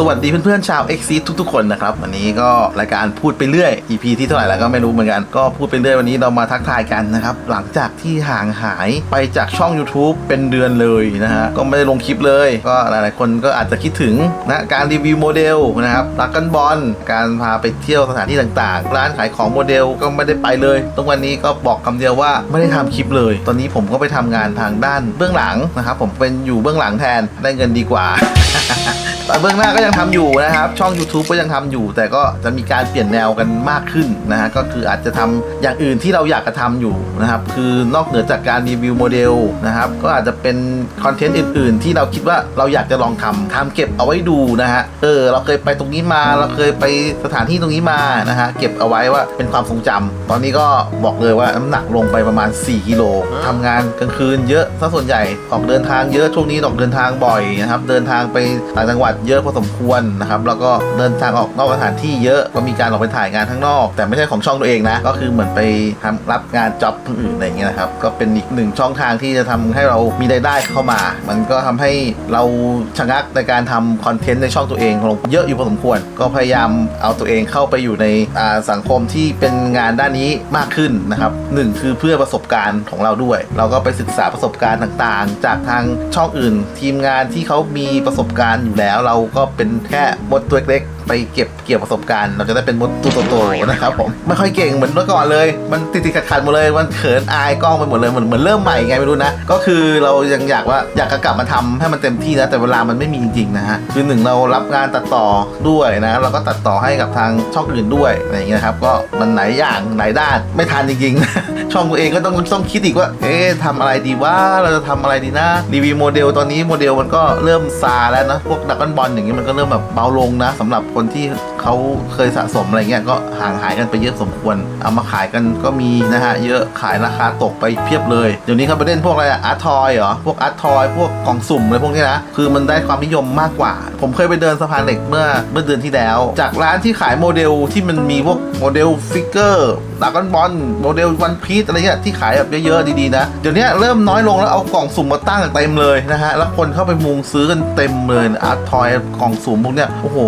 สวัสดีเพื่อนๆชาว x c ทุกๆคนนะครับวันนี้ก็รายการพูดไปเรื่อย EP ที่เท่าไหร่แล้วก็ไม่รู้เหมือนกัน ก็พูดไปเรื่อยวันนี้เรามาทักทายกันนะครับ หลังจากที่ห่างหายไปจากช่อง YouTube เป็นเดือนเลยนะฮะก็ไม่ได้ลงคลิปเลย ก็หลายๆคนก็อาจจะคิดถึงนะการรีวิวโมเดลนะครับรักกันบอลการพาไปเที่ยวสถานที่ต่างๆ ร้านขายของโมเดลก็ไม่ได้ไปเลยตรงวันนี้ก็บอกคำเดียวว่าไม่ได้ทำคลิปเลย ตอนนี้ผมก็ไปทำงานทางด้านเบื้องหลังนะครับผมเป็นอยู่เบื้องหลังแทนได้เงินดีกว่า เบื้องหน้าก็ยังทำอยู่นะครับ ช่อง YouTube ก็ยังทำอยู่ แต่ก็จะมีการเปลี่ยนแนวกันมากขึ้นนะฮะก็คืออาจจะทำอย่างอื่นที่เราอยากจะทำอยู่นะครับ คือนอกเหนือจากการรีวิวโมเดลนะครับก็อาจจะเป็นคอนเทนต์อื่น ๆ ที่เราคิดว่าเราอยากจะลองทำทำเก็บเอาไว้ดูนะฮะเออเราเคยไปตรงนี้มาเราเคยไปสถานที่ตรงนี้มานะฮะเก็บเอาไว้ว่าเป็นความทรงจำตอนนี้ก็บอกเลยว่าน้ำหนักลงไปประมาณ 4กิโลทำงานกลางคืนเยอะซะส่วนใหญ่ออกเดินทางเยอะช่วงนี้ออกเดินทางบ่อยนะครับเดินทางไปต่างจังหวัดเยอะพอสมควรนะครับแล้วก็เดินทางออกนอกสถานที่เยอะก็มีการออกไปถ่ายงานข้างนอก แต่ไม่ใช่ของช่องตัวเองนะ ก็คือเหมือนไปทำรับงานจ็อบอื่นอะไรอย่างเงี้ยนะครับก็เป็นอีกหนึ่งช่องทางที่จะทำให้เรามีรายได้เข้ามา มันก็ทำให้เราชะงักในการทำคอนเทนต์ในช่องตัวเองลงเยอะอยู่พอสมควร ก็พยายามเอาตัวเองเข้าไปอยู่ในสังคมที่เป็นงานด้านนี้มากขึ้นนะครับหนึ่งคือเพื่อประสบการณ์ของเราด้วย เราก็ไปศึกษาประสบการณ์ต่างๆ จากทางช่องอื่น ทีมงานที่เขามีประสบการณ์อยู่แล้ว เราก็เป็นแค่มดตัวเล็ก ไปเก็บเกี่ยวประสบการณ์ เราจะได้เป็นมดตัวโตๆนะครับผมไม่ค่อยเก่งเหมือนเมื่อก่อนเลย มันติดๆขัดๆหมดเลยมันเขินอายกล้องไปหมดเลยเหมือนเหมือนเริ่มใหม่ไงไม่รู้นะ ก็คือเรายังอยากว่าอยากกลับมาทำให้มันเต็มที่นะแต่เวลามันไม่มีจริงๆนะฮะคือหนึ่งเรารับงานตัดต่อด้วยนะเราก็ตัดต่อให้กับทางช่องอื่นด้วยอะไรอย่างเงี้ยครับก็มันไหนอย่างไหนด้านไม่ทันจริงๆ ช่องตัวเองก็ต้องต้องคิดอีกว่า เอ๊ะทำอะไรดีว่าเราจะทำอะไรดีนะรีวิวโมเดลตอนนี้โมเดลมันก็เริ่มซาแล้วนะพวกดักบอลอย่างเงี้ยมันก็เริ่มแบบเบาลงนะสำหรับคนที่เขาเคยสะสมอะไรเงี้ยก็ห่างหายกันไปเยอะสมควร เอามาขายกันก็มีนะฮะเยอะขายราคาตกไปเพียบเลย เดี๋ยวนี้เขาไปเล่นพวกอะไรอะอาร์ทอยเหรอ พวกอาร์ทอยพวกกล่องสุ่มอะไรพวกนี้นะ คือมันได้ความนิยมมากกว่า ผมเคยไปเดินสะพานเหล็กเมื่อเมื่อเดือนที่แล้ว จากร้านที่ขายโมเดลที่มันมีพวกโมเดลฟิกเกอร์ดากอนบอลโมเดลวันพีซอะไรเงี้ยที่ขายแบบเยอะๆดีๆนะ เดี๋ยวนี้เริ่มน้อยลงแล้วเอากล่องสุ่มมาตั้งเต็มเลยนะฮะแล้วคนเข้าไปมุงซื้อกันเต็มเลยอาร์ตทอยกล่องสุ่มพวกเนี้ยโอ้โห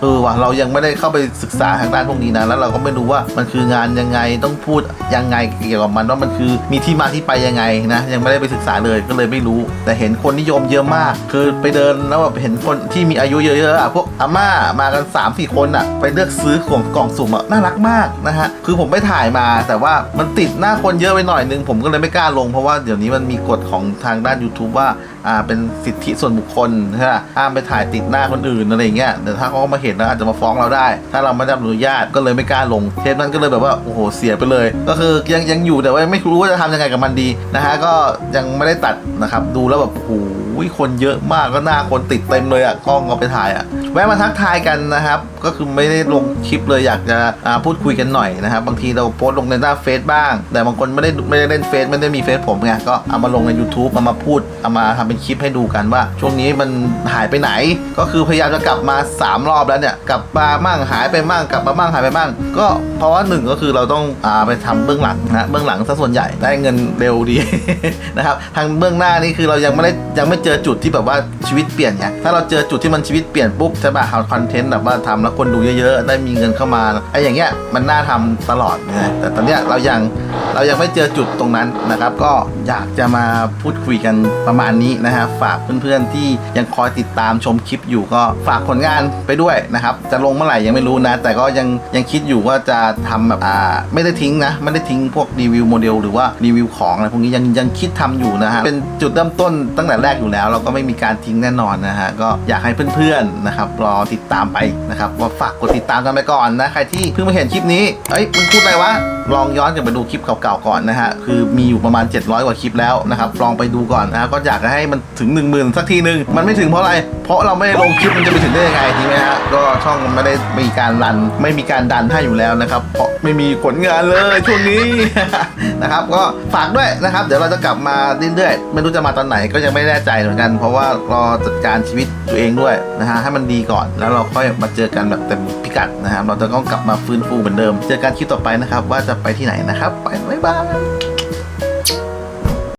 เออว่ะเรายังไม่ได้เข้าไปศึกษาทางด้านพวกนี้นะ แล้วเราก็ไม่รู้ว่ามันคืองานยังไงต้องพูดยังไงเกี่ยวกับมันว่ามันคือมีที่มาที่ไปยังไงนะยังไม่ได้ไปศึกษาเลยก็เลยไม่รู้ แต่เห็นคนนิยมเยอะมาก คือไปเดินแล้วแบบเห็นคนที่มีอายุเยอะๆอะพวกอาม่ามากัน 3 4 คนอะไปเลือกซื้อของกล่องสุ่มอะน่ารักมากนะฮะคือผมไปถ่ายมาแต่ว่ามันติดหน้าคนเยอะไปหน่อยนึงผมก็เลยไม่กล้าลงเพราะว่าเดี๋ยวนี้มันมีกฎของทางด้าน YouTube ว่า อ่าเป็นสิทธิส่วนบุคคลใช่ไหมห้ามไปถ่ายติดหน้าคนอื่นอะไรเงี้ยเดี๋ยวถ้าเขามาเห็นแล้วอาจจะมาฟ้องเราได้ ถ้าเราไม่ได้รับอนุญาตก็เลยไม่กล้าลงเทปนั้นก็เลยแบบว่าโอ้โหเสียไปเลย ก็คือยังยังอยู่แต่ว่าไม่รู้ว่าจะทำยังไงกับมันดีนะฮะก็ยังไม่ได้ตัดนะครับดูแล้วแบบโอ้โห คนเยอะมากก็หน้าคนติดเต็มเลยอะกล้องเอาไปถ่ายอะแวะมาทักทายกันนะครับ ก็คือไม่ได้ลงคลิปเลยอยากจะพูดคุยกันหน่อยนะครับ บางทีเราโพสต์ลงในหน้าเฟซบ้าง แต่บางคนไม่ได้ไม่ได้เล่นเฟซไม่ได้มีเฟซผมไงก็เอามาลงใน YouTube เอามาพูดเอามาทำเป็นคลิปให้ดูกันว่า ช่วงนี้มันหายไปไหน ก็คือพยายามจะกลับมา 3 รอบแล้วเนี่ยกลับมามั่งหายไปมั่งกลับมามั่งหายไปมั่งก็เพราะว่าหนึ่งก็คือเราต้องอ่าไปทำเบื้องหลังนะเบื้องหลังซะส่วนใหญ่ได้เงินเร็วดีนะครับทางเบื้องหน้านี่คือเรายังไม่ได้ยังไม่เจจอจุดที่แบบว่าชีวิตเปลี่ยนไงถ้าเราเจอจุดที่มันชีวิตเปลี่ยนปุ๊บใช่ป่ะเอาคอนเทนต์แบบว่าทำแล้วคนดูเยอะๆ ได้มีเงินเข้ามาไอ้อย่างเงี้ยมันน่าทำตลอดนะแต่ตอนเนี้ยเรายังเรายังไม่เจอจุดตรงนั้นนะครับ ก็อยากจะมาพูดคุยกันประมาณนี้นะฮะฝากเพื่อนๆที่ยังคอยติดตามชมคลิปอยู่ก็ฝากผลงานไปด้วยนะครับ จะลงเมื่อไหร่ยังไม่รู้นะ แต่ก็ยังยังคิดอยู่ว่าจะทำแบบอ่าไม่ได้ทิ้งนะไม่ได้ทิ้งพวกรีวิวโมเดลหรือว่ารีวิวของอะไรพวกนี้ยังยังคิดทำอยู่นะฮะเป็นจุดเริ่มต้นตั้งแต่แรกอยู่แล้วแล้วเราก็ไม่มีการทิ้งแน่นอนนะฮะก็อยากให้เพื่อนๆนะครับรอติดตามไปนะครับว่าฝากกดติดตามกันไปก่อนนะใครที่เพิ่งมาเห็นคลิปนี้เอ้ยมึงพูดอะไรวะลองย้อนกลับไปดูคลิปเก่าๆก่อนนะฮะคือมีอยู่ประมาณ 700 กว่าคลิปแล้วนะครับลองไปดูก่อนนะก็อยากจะให้มันถึง 1 0,000 สักทีหนึ่งมันไม่ถึงเพราะอะไร เพราะเราไม่ได้ลงคลิปมันจะไปถึงได้ยังไงทีไหมฮะก็ช่องมันไม่ได้มีการรัน ไม่มีการดันให้อยู่แล้วนะครับเพราะไม่มีผลงานเลยช่วงนี้นะครับก็ฝากด้วยนะครับ เดี๋ยวเราจะกลับมาเรื่อยๆไม่รู้จะมาตอนไหนก็ยังไม่แน่ใจเหมือนกัน เพราะว่ารอจัดการชีวิตตัวเองด้วยนะฮะให้มันดีก่อนแล้วเราค่อยมาเจอกันแบบเต็มพิกัดนะครับเราจะต้องกลับมาฟื้นฟูเหมือนเดิม เจอกันคลิปต่อไปนะครับ ว่าจะไปที่ไหนนะครับ ไปบ๊ายบาย